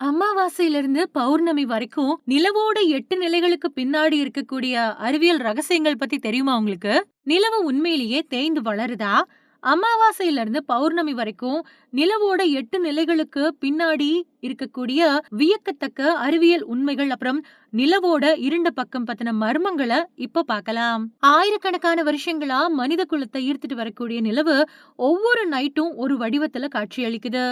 அமாவாசையிலிருந்து பௌர்ணமி வரைக்கும் நிலவோட எட்டு நிலைகளுக்கு பின்னாடி இருக்கக்கூடிய அறிவியல் ரகசியங்கள் பத்தி தெரியுமா உங்களுக்கு? நிலவு உண்மையிலேயே தேய்ந்து வளருதா? அமாவாசையில இருந்து பௌர்ணமி வரைக்கும் நிலவோட எட்டு நிலைகளுக்கு பின்னாடி இருக்கக்கூடிய வியக்கத்தக்க அறிவியல் உண்மைகள் அப்புறம் நிலவோட இருண்ட பக்கம் பத்தின மர்மங்களை இப்ப பார்க்கலாம் ஆயிரக்கணக்கான வருஷங்களா மனித குலத்தை ஈர்த்துட்டு வரக்கூடிய நிலவு ஒவ்வொரு நைட்டும் ஒரு வடிவத்துல காட்சியளிக்குது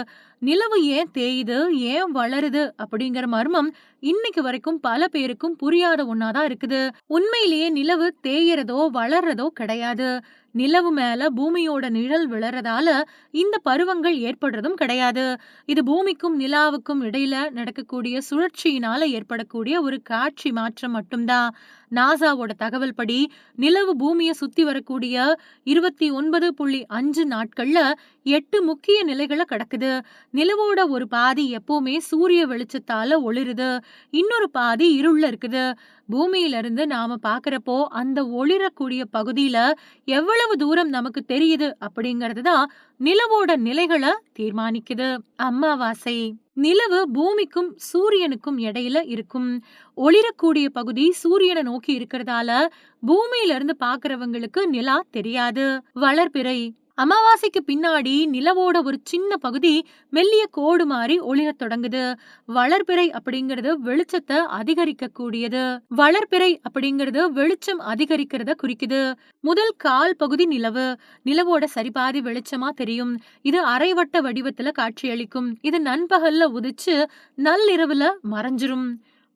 நிலவு ஏன் தேயுது ஏன் வளருது அப்படிங்கிற மர்மம் இன்னைக்கு வரைக்கும் பல பேருக்கும் புரியாத ஒன்னாதான் இருக்குது. உண்மையிலேயே நிலவு தேயறதோ வளர்றதோ கிடையாது. நிலவு மேல பூமியோட நிழல் விழறதால இந்த பருவங்கள் ஏற்படுறதும் கிடையாது. இது பூமிக்கும் நிலாவுக்கும் இடையில நடக்கக்கூடிய சுழற்சியினால ஏற்படக்கூடிய ஒரு காட்சி மாற்றம் மட்டும்தான். நாசாவோட தகவல் படி நிலவு பூமியை சுத்தி வரக்கூடிய இருபத்தி ஒன்பது புள்ளி அஞ்சு நாட்கள்ல எட்டு முக்கிய நிலைகளை கடக்குது. நிலவோட ஒரு பாதி எப்பவுமே சூரிய வெளிச்சத்தால ஒளிருது. இன்னொரு பாதி இருள்ல இருக்குது. பூமியில இருந்து நாம பாக்குறப்போ அந்த ஒளிரக்கூடிய பகுதியில எவ்வளவு தூரம் நமக்கு தெரியுது அப்படிங்கறது தான் நிலவோட நிலைகளை தீர்மானிக்குது. அமாவாசை. நிலவு பூமிக்கும் சூரியனுக்கும் இடையில இருக்கும். ஒளிரக்கூடிய பகுதி சூரியனை நோக்கி இருக்கிறதால பூமியில இருந்து பாக்குறவங்களுக்கு நிலா தெரியாது. வளர்பிறை. அமாவாசைக்கு பின்னாடி நிலவோட ஒரு சின்ன பகுதி மெல்லிய கோடு மாறி ஒளிரத் தொடங்குது. வளர்பிறை அப்படிங்கிறது வெளிச்சத்தை அதிகரிக்க கூடியது வளர்பிறை அப்படிங்கிறது வெளிச்சம் அதிகரிக்கிறத குறிக்குது. முதல் கால் பகுதி நிலவு. நிலவோட சரிபாதி வெளிச்சமா தெரியும். இது அரைவட்ட வடிவத்துல காட்சியளிக்கும். இது நண்பகல்ல உதிச்சு நள்ளிரவுல மறைஞ்சிரும்.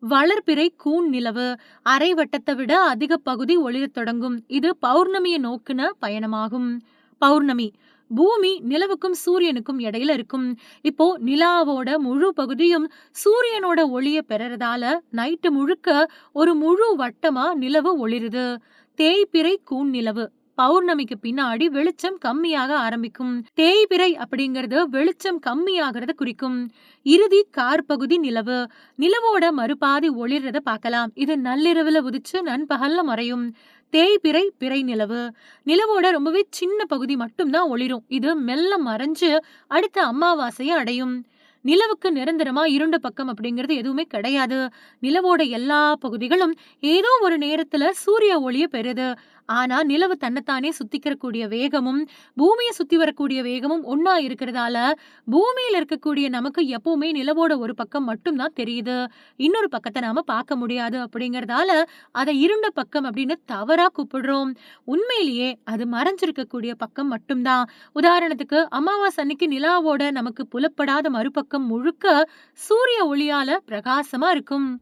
வளர்பிறை கூன் நிலவு. அரை வட்டத்தை விட அதிக பகுதி ஒளிரத் தொடங்கும். இது பௌர்ணமியை நோக்குன பயணமாகும். பௌர்ணமி. பூமி நிலவுக்கும் சூரியனுக்கும் இடையில இருக்கும். இப்போ நிலாவோட முழு பகுதியும் சூரியனோட ஒளிய பெறறதால நைட்டு முழுக்க ஒரு முழு வட்டமா நிலவு ஒளிருது. தேய்பிறை கூன் நிலவு. பௌர்ணமிக்கு பின்னாடி வெளிச்சம் கம்மியாக ஆரம்பிக்கும். தேய்பிரை அப்படிங்கறது வெளிச்சம் கம்மியாகிறத குறிக்கும். இறுதி கார்பகுதி நிலவு. நிலவோட மறுபாதி ஒளிர்றத பார்க்கலாம். இது நள்ளிரவுல உதிச்சு நண்பகல்ல மறையும். தேய்பிறை பிறை நிலவு. நிலவோட ரொம்பவே சின்ன பகுதி மட்டும்தான் ஒளிரும். இது மெல்ல மறைஞ்சு அடுத்த அமாவாசையை அடையும். நிலவுக்கு நிரந்தரமா இருண்ட பக்கம் அப்படிங்கிறது எதுவுமே கிடையாது. நிலவோட எல்லா பகுதிகளும் ஏதோ ஒரு நேரத்துல சூரிய ஒளிய பெறுது. ஆனா நிலவு தன்னைத்தானே சுத்திக்கிற கூடிய வேகமும் பூமியை சுத்தி வரக்கூடிய வேகமும் ஒன்னா இருக்கிறதால பூமியில இருக்கக்கூடிய நமக்கு எப்பவுமே நிலவோட ஒரு பக்கம் மட்டும்தான் தெரியுது. இன்னொரு பக்கத்தை நாம பார்க்க முடியாது அப்படிங்கறதால அதை இருண்ட பக்கம் அப்படின்னு தவறா கூப்பிடுறோம். உண்மையிலேயே அது மறைஞ்சிருக்கக்கூடிய பக்கம் மட்டும்தான். உதாரணத்துக்கு அமாவாசை அன்னைக்கு நிலாவோட நமக்கு புலப்படாத மறுபக்கம் முழுக்க சூரிய ஒளியால பிரகாசமா இருக்கும்.